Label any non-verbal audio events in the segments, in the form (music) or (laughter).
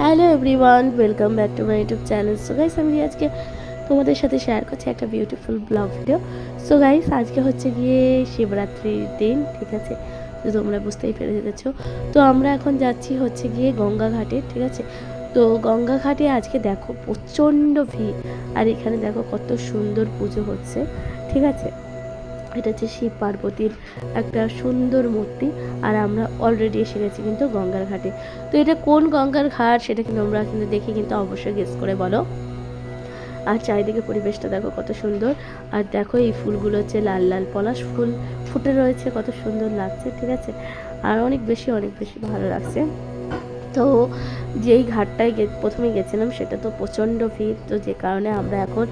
Hello everyone, welcome back to my YouTube channel. So guys আমি আজকে তোমাদের সাথে শেয়ার করছি একটা beautiful blog video so guys আজকে হচ্ছে গিয়ে শিবরাত্রির দিন, ঠিক আছে? তো তোমরা বুঝতেই পেরে গেছো। তো আমরা এখন যাচ্ছি হচ্ছে গিয়ে গঙ্গা ঘাটে, ঠিক আছে? তো গঙ্গা ঘাটে আজকে দেখো প্রচণ্ড ভিড়। আর এখানে দেখো কত সুন্দর পুজো হচ্ছে, ঠিক আছে? এটা হচ্ছে শিব পার্বতীর একটা সুন্দর মূর্তি, আর আমরা অলরেডি এসে গেছি কিন্তু গঙ্গার ঘাটে। তো এটা কোন গঙ্গার ঘাট সেটা কিন্তু আমরা কিন্তু দেখে কিন্তু অবশ্যই গেস করে বলো। আর চারিদিকে পরিবেশটা দেখো কত সুন্দর। আর দেখো এই ফুলগুলো হচ্ছে লাল লাল পলাশ ফুল। ফুটে রয়েছে, কত সুন্দর লাগছে, ঠিক আছে? আর অনেক বেশি অনেক বেশি ভালো লাগছে। তো যেই ঘাটটায় প্রথমে গেছিলাম সেটা তো প্রচণ্ড ভিড়। তো যে কারণে আমরা এখন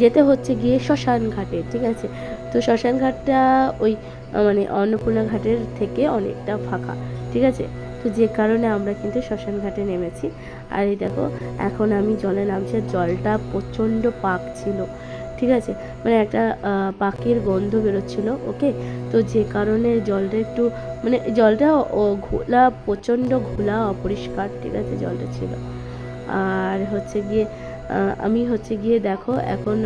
যেতে হচ্ছে গিয়ে শ্মশান ঘাটে, ঠিক আছে? তো শ্মশান ঘাটটা ওই মানে অন্নপূর্ণা ঘাটের থেকে অনেকটা ফাঁকা, ঠিক আছে? তো যে কারণে আমরা কিন্তু শ্মশান ঘাটে নেমেছি। আর এই দেখো, এখন আমি জলে নামছি জলটা প্রচণ্ড পাক ছিল, ঠিক আছে? মানে একটা পাকের গন্ধ বেরোচ্ছিল, ওকে? তো যে কারণে জলটা একটু মানে জলটা ঘোলা, প্রচণ্ড ঘোলা, অপরিষ্কার, ঠিক আছে, জলটা ছিল। আর হচ্ছে গিয়ে আমি হচ্ছে গিয়ে দেখো, এখন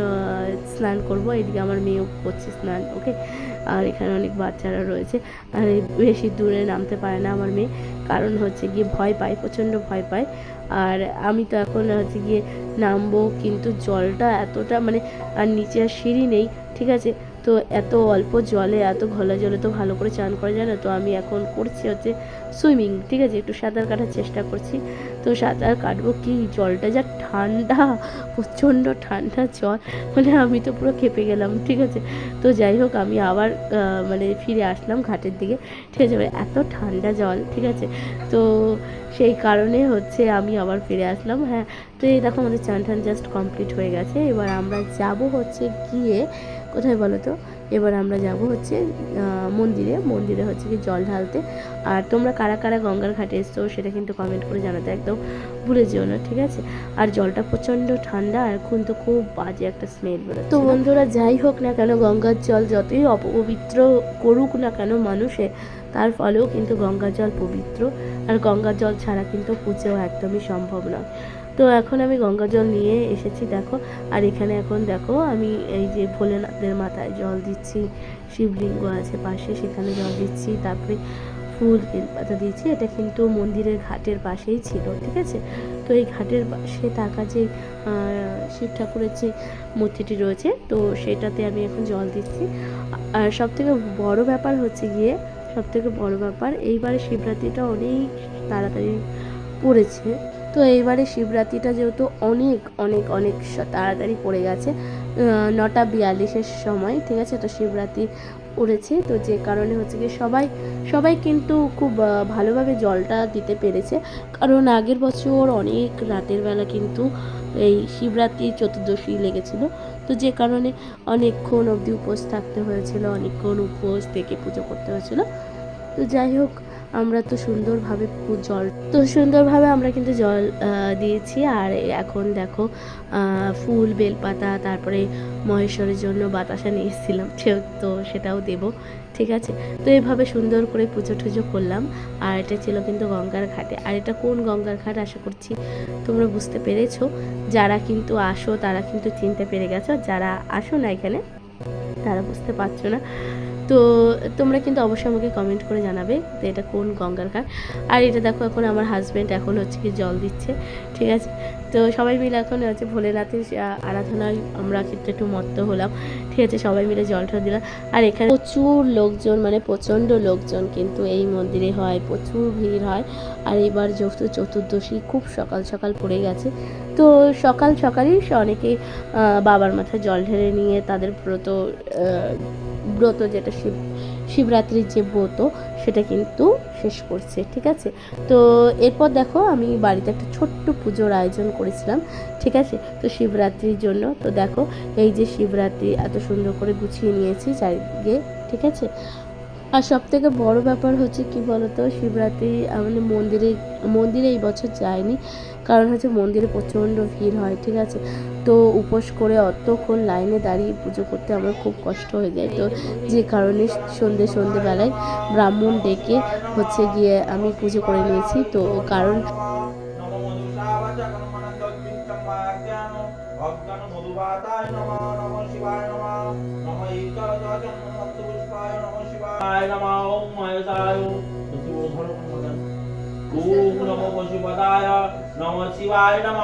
স্নান করব, এদিকে আমার মেয়েও করছে স্নান, ওকে? আর এখানে অনেক বাচ্চারা রয়েছে। আর বেশি দূরে নামতে পারে না আমার মেয়ে, কারণ হচ্ছে গিয়ে ভয় পায়, প্রচণ্ড ভয় পায়। আর আমি তো এখন হচ্ছে গিয়ে নামবো, কিন্তু জলটা এতটা মানে আর নিচে আর সিঁড়ি নেই, ঠিক আছে? তো এত অল্প জলে, এত ঘোলা জলে তো ভালো করে চান করা যায় না, তো আমি এখন করছি হচ্ছে সুইমিং, ঠিক আছে? একটু সাঁতার কাটার চেষ্টা করছি। তো সাঁতার কাটবো কি? জলটা যা ঠান্ডা, প্রচণ্ড ঠান্ডা জল। মানে আমি তো পুরো খেপে গেলাম, ঠিক আছে? তো যাই হোক, আমি আবার মানে ফিরে আসলাম ঘাটের দিকে। ঠিক আছে এত ঠান্ডা জল, ঠিক আছে? তো সেই কারণে হচ্ছে আমি আবার ফিরে আসলাম হ্যাঁ। তো এই দেখো, আমাদের চান টান জাস্ট কমপ্লিট হয়ে গেছে। এবার আমরা যাব হচ্ছে গিয়ে, কোথায় বলো তো? এবার আমরা যাব হচ্ছে মন্দিরে। মন্দিরে হচ্ছে কি জল ঢালতে। আর তোমরা কারা কারা গঙ্গার ঘাটে এসছো সেটা কিন্তু কমেন্ট করে জানাতে একদম ভুলে যেও না, ঠিক আছে? আর জলটা প্রচণ্ড ঠান্ডা আর এখন তো খুব বাজে একটা স্মেল বেরোচ্ছে। তো বন্ধুরা যাই হোক না কেন, গঙ্গার জল যতই অপবিত্র করুক না কেন মানুষে, তার ফলেও কিন্তু গঙ্গার জল পবিত্র। আর গঙ্গার জল ছাড়া কিন্তু পুজো একদমই সম্ভব নয়। তো এখন আমি গঙ্গা জল নিয়ে এসেছি, দেখো। আর এখানে এখন দেখো, আমি এই যে ভোলেনাথের মাথায় জল দিচ্ছি, শিবলিঙ্গ আছে পাশে, সেখানে জল দিচ্ছি, তারপরে ফুল পাতা দিয়েছি। এটা কিন্তু মন্দিরের ঘাটের পাশেই ছিল, ঠিক আছে? তো এই ঘাটের পাশে থাকা যে শিব ঠাকুরের যে মূর্তিটি রয়েছে, তো সেটাতে আমি এখন জল দিচ্ছি। আর সব থেকে বড় ব্যাপার হচ্ছে গিয়ে সব থেকে বড় ব্যাপার, এইবারে শিবরাত্রিটা অনেক তাড়াতাড়ি পড়েছে। তো এইবারে শিবরাত্রিটা যেহেতু অনেক অনেক অনেক তাড়াতাড়ি পড়ে গেছে নটা বিয়াল্লিশের সময়, ঠিক আছে? তো শিবরাত্রি পড়েছে, তো যে কারণে হচ্ছে কি সবাই সবাই কিন্তু খুব ভালোভাবে জলটা দিতে পেরেছে। কারণ আগের বছর অনেক রাতের বেলা কিন্তু এই শিবরাত্রি চতুর্দশী লেগেছিল। তো যে কারণে অনেকক্ষণ অবধি উপোস থাকতে হয়েছিল, অনেকক্ষণ উপোস থেকে পুজো করতে হয়েছিল। তো যাই হোক আমরা তো সুন্দরভাবে জল তো সুন্দরভাবে আমরা কিন্তু জল দিয়েছি। আর এখন দেখো ফুল, বেলপাতা, তারপরে মহেশ্বরের জন্য বাতাসা নিয়ে এসেছিলাম। (laughs) তো সেটাও দেব, ঠিক আছে? তো এভাবে সুন্দর করে পুজো টুজো করলাম। আর এটা ছিল কিন্তু গঙ্গার ঘাটে। আর এটা কোন গঙ্গার ঘাট আশা করছি তোমরা বুঝতে পেরেছ। যারা কিন্তু আসো, তারা কিন্তু চিনতে পেরে গেছো। যারা আসো না এখানে, তারা বুঝতে পারছ না। তো তোমরা কিন্তু অবশ্যই আমাকে কমেন্ট করে জানাবে যে এটা কোন গঙ্গার ঘাট। আর এটা দেখো এখন আমার হাজব্যান্ড এখন হচ্ছে কি জল দিচ্ছে, ঠিক আছে? তো সবাই মিলে এখন হচ্ছে ভোলেনাথের আরাধনায় আমরা কিন্তু একটু মত্ত হলাম। ঠিক আছে সবাই মিলে জল জলটা দিলাম। আর এখানে প্রচুর লোকজন মানে প্রচণ্ড লোকজন কিন্তু এই মন্দিরে হয়, প্রচুর ভিড় হয়। আর এবার যেহেতু চতুর্দশী খুব সকাল সকাল পড়ে গেছে। তো সকাল সকালই অনেকে বাবার মাথায় জল ঢেলে নিয়ে তাদের ব্রত ব্রত যেটা শিব শিবরাত্রির যে ব্রত, সেটা কিন্তু শেষ করছে, ঠিক আছে? তো এরপর দেখো, আমি বাড়িতে একটা ছোট্ট পুজোর আয়োজন করেছিলাম, ঠিক আছে? তো শিবরাত্রির জন্য, তো দেখো, এই যে শিবরাত্রি এত সুন্দর করে গুছিয়ে নিয়েছি চারিদিকে, ঠিক আছে? আর সব থেকে বড় ব্যাপার হচ্ছে কি বলতো, শিবরাত্রি আমাদের মন্দিরে মন্দিরে এই বছর যায়নি। কারণ হচ্ছে মন্দিরে প্রচণ্ড ভিড় হয়, ঠিক আছে? তো উপোস করে অতক্ষণ লাইনে দাঁড়িয়ে পুজো করতে আমার খুব কষ্ট হয়ে যায়। তো যে কারণে সন্ধে সন্ধেবেলায় ব্রাহ্মণ ডেকে হচ্ছে গিয়ে আমি পুজো করে নিয়েছি। তো কারণ नम शिवाय नम।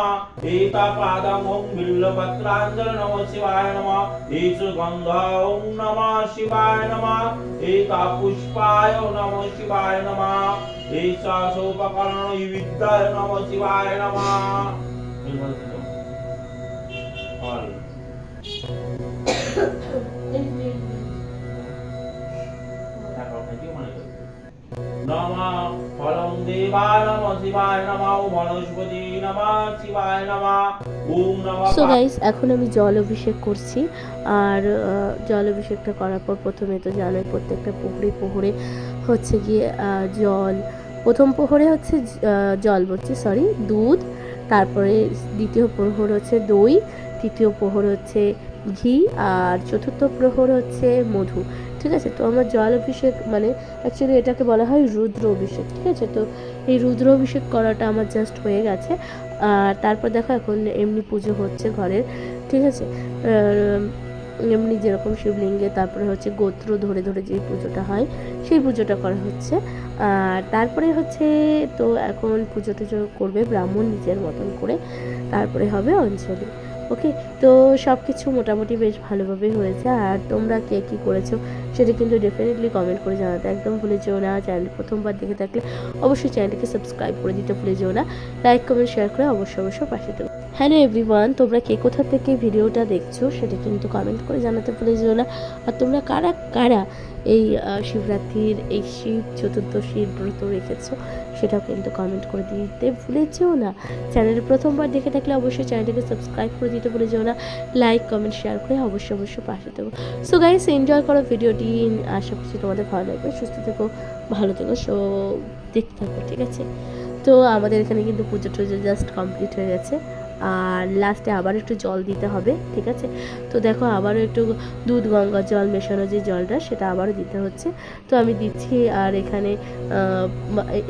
एतापादमों बिल्लपत्राञ्जल नम शिवाय नम। एषगन्ध ॐ नमः शिवाय नमः। एतापुष्पाय नम शिवाय नमः। एषासोपकरणयुविद्याय नम शिवाय नमः। সো গাইস এখন আমি জল অভিষেক করছি। আর জল অভিষেকটা করার পর প্রথমে তো জানোই প্রত্যেকটা পুকুরে পোহরে হচ্ছে গিয়ে জল। প্রথম পোহরে হচ্ছে জল বলছি সরি দুধ। তারপরে দ্বিতীয় প্রহর হচ্ছে দই। তৃতীয় প্রহর হচ্ছে ঘি আর চতুর্থ প্রহর হচ্ছে মধু, ঠিক আছে? তো আমার জল অভিষেক মানে অ্যাকচুয়ালি এটাকে বলা হয় রুদ্র অভিষেক, ঠিক আছে? তো এই রুদ্র অভিষেক করাটা আমার জাস্ট হয়ে গেছে। আর তারপর দেখো এখন এমনি পুজো হচ্ছে ঘরের, ঠিক আছে? এমনি যেরকম শিবলিঙ্গে, তারপরে হচ্ছে গোত্র ধরে ধরে যে পুজোটা হয়, সেই পুজোটা করা হচ্ছে। আর তারপরে হচ্ছে তো এখন পুজো টুজো করবে ব্রাহ্মণ নিজের মতন করে। তারপরে হবে অঞ্জলি। ওকে তো সব কিছু মোটামুটি বেশ ভালোভাবে হয়েছে। আর তোমরা কে কী করেছ সেটা কিন্তু ডেফিনেটলি কমেন্ট করে জানাতে একদম ভুলে যেও না। চ্যানেল প্রথমবার দেখে থাকলে অবশ্যই চ্যানেলটিকে সাবস্ক্রাইব করে দিতে ভুলে যেও না। লাইক কমেন্ট শেয়ার করে অবশ্যই অবশ্যই পাশে দেবো হ্যালো এভরিওয়ান তোমরা কে কোথা থেকে ভিডিওটা দেখছ সেটা কিন্তু কমেন্ট করে জানাতে ভুলে যেও না। আর তোমরা কারা কারা এই শিবরাত্রির এই শিব চতুর্দশীর ব্রত রেখেছো সেটাও কিন্তু কমেন্ট করে দিতে ভুলে যেও না। চ্যানেলে প্রথমবার দেখে থাকলে অবশ্যই চ্যানেলটিকে সাবস্ক্রাইব করে দিতে ভুলে যেও না। লাইক কমেন্ট শেয়ার করে অবশ্যই অবশ্যই পাশে দেবো সো গাইস এনজয় করো ভিডিওটি আশা করছি তোমাদের ভালো লাগবে। সুস্থ থেকো, ভালো থেকো, সো দেখতে থাকো, ঠিক আছে? তো আমাদের এখানে কিন্তু পুজো টুজো জাস্ট কমপ্লিট হয়ে গেছে। আর লাস্টে আবার একটু জল দিতে হবে, ঠিক আছে? তো দেখো আবারও একটু দুধ গঙ্গা জল মেশানো যে জলটা, সেটা আবারও দিতে হচ্ছে। তো আমি দিচ্ছি আর এখানে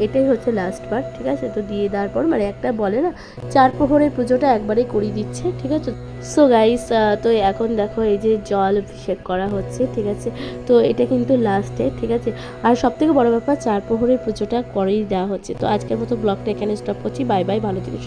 এটাই হচ্ছে লাস্ট বার ঠিক আছে? তো দিয়ে দেওয়ার পর মানে একটা বলে না, চার প্রহরের পুজোটা একবারেই করিয়ে দিচ্ছে, ঠিক আছে? সো গাইস তো এখন দেখো এই যে জল অভিষেক করা হচ্ছে, ঠিক আছে? তো এটা কিন্তু লাস্টে ঠিক আছে? আর সব থেকে বড় ব্যাপার, চার প্রহরের পুজোটা করেই দেওয়া হচ্ছে। তো আজকের মতো ব্লগটা এখানে স্টপ করছি। বাই বাই ভালো থেকে।